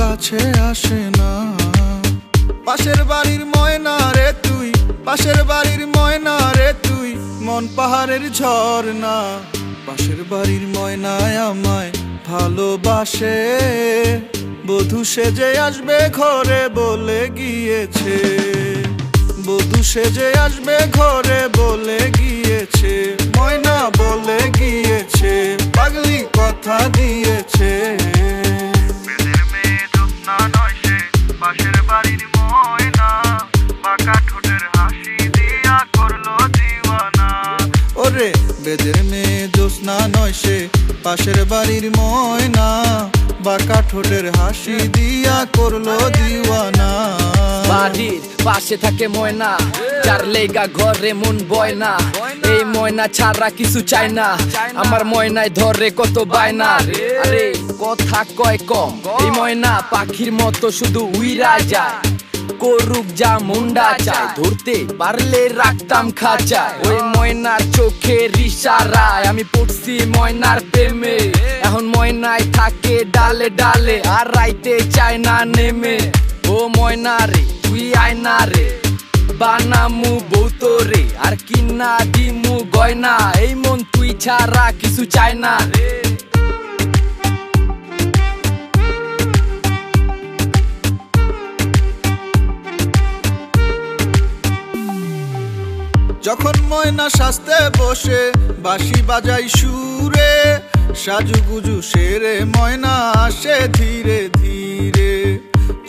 আসে না। পাশের বাড়ির ময়না রে তুই, পাশের বাড়ির ময়না রে তুই, মন পাহাড়ের ঝর্ণা। পাশের বাড়ির ময়নায় আমায় ভালোবাসে, বধূ সেজে আসবে ঘরে বলে গিয়েছে। বধূ সেজে আসবে ঘরে বলে গিয়েছে, ময়না বলে গিয়েছে, পাগলি কথা দিয়েছে। বেদের মেয়ে জ্যোৎস্না নয় সে, পাশের বাড়ির ময়না। বাঁকা ঠোঁটের হাসি দিয়া করল দিওয়ানা। বাড়ির পাশে থাকে ময়না, যার লেগা ঘরে মন বয় না। এই ময়না ছাড়া কিছু চাই না, আমার ময়নায় ধরে কত বায়না কথা কয় কম, এই ময়না পাখির মতো শুধু উইরা যায়। করুক যা মুন্ডা চায়। ধরতে পারলে রাখতাম খাঁচায় ওই ময়নার চোখের ইশারায় আমি পড়ছি ময়নার প্রেমে। এখন ময়নায় থাকে ডালে ডালে, আর রাইতে চায় না নেমে। ও ময়না রে, তুই আয়না রে। বানামু বৌতরে, আর কিনা দিমু গয়না। এই মন তুই ছাড়া কিছু চায় না রে। যখন ময়না সাজতে বসে, বাঁশি বাজাই সুরে, সাজুগুজু সেরে ময়না আসে ধীরে ধীরে।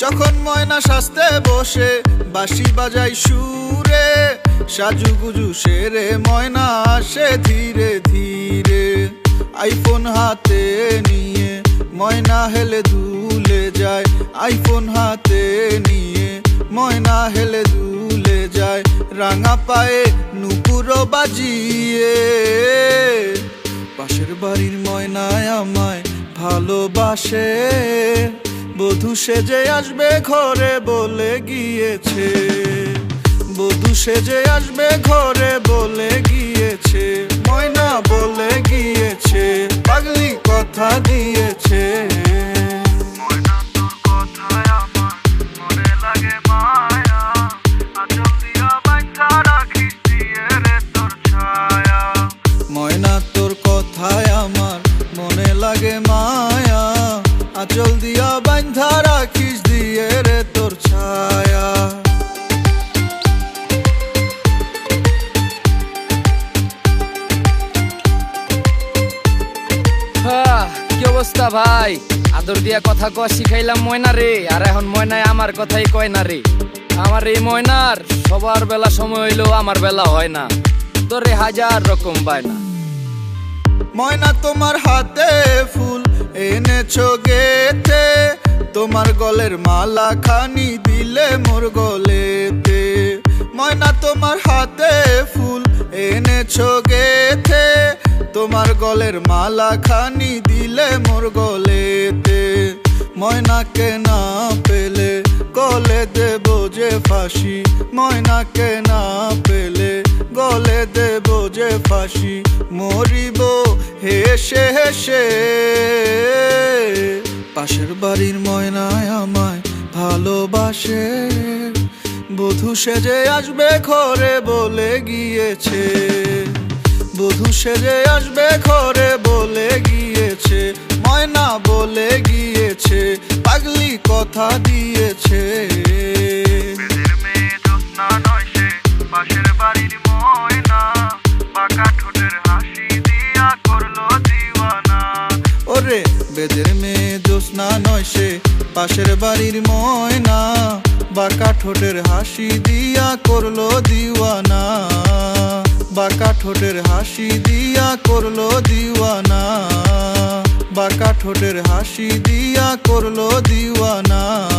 যখন ময়না সাজতে বসে, বাঁশি বাজাই সুরে, সাজুগুজু সেরে ময়না আসে ধীরে ধীরে। আইফোন হাতে নিয়ে ময়না হেলে দুলে যায়, আইফোন হাতে নিয়ে ময়না হেলে দুলে যায়। রাঙা পায়ে নুপুরো বাজিয়ে। পাশের বাড়ির ময়নায় আমায় ভালোবাসে। বধূ সেজে আসবে ঘরে বলে গিয়েছে। বধূ সেজে আসবে ঘরে বলে গিয়েছে। ময়না বলে গিয়েছে, পাগলি কথা দিয়েছে। দিয়া বান্ধা রাখিস দিয়ে রে তোর ছায়া। হ্যাঁ, কি অবস্থা ভাই? আদর দিয়া কথা কয়া শিখাইলাম ময়না রে আর এখন ময়নায় আমার কথাই কয় না রে। আমার এই ময়নার সবার বেলা সময় হইলেও আমার বেলা হয় না। তোরে হাজার রকম বায়না ময়না তোমার হাতে ফুল এনেছো গেতে তোমার গলের মালা খানি দিলে মোর গলেতে। ময়না, তোমার হাতে ফুল এনেছো গেতে তোমার গলের মালা খানি দিলে মোর গলেতে। ময়নাকে না পেলে গলে দেব যে ফাঁসি। ময়নাকে না পেলে গলে দেব যে ফাঁসি। মরিব হেসে হেসে। পাশের বাড়ির ভালোবাসে বধূ সেজে আসবে ঘরে বলে গিয়েছে। বধূ সেজে আসবে ঘরে বলে গিয়েছে। ময়না বলে গিয়েছে পাগলি কথা দিয়েছে। পাশের বাড়ির ময়না বাঁকা ঠোঁটের হাসি দিয়া করল দিওয়ানা। ওরে বেদের মেয়ে জ্যোৎস্না নয় সে পাশের বাড়ির ময়না। বাঁকা ঠোঁটের হাসি দিয়া করল দিওয়ানা। বাঁকা ঠোঁটের হাসি দিয়া করল দিওয়ানা। বাঁকা ঠোঁটের হাসি দিয়া করল দিওয়ানা।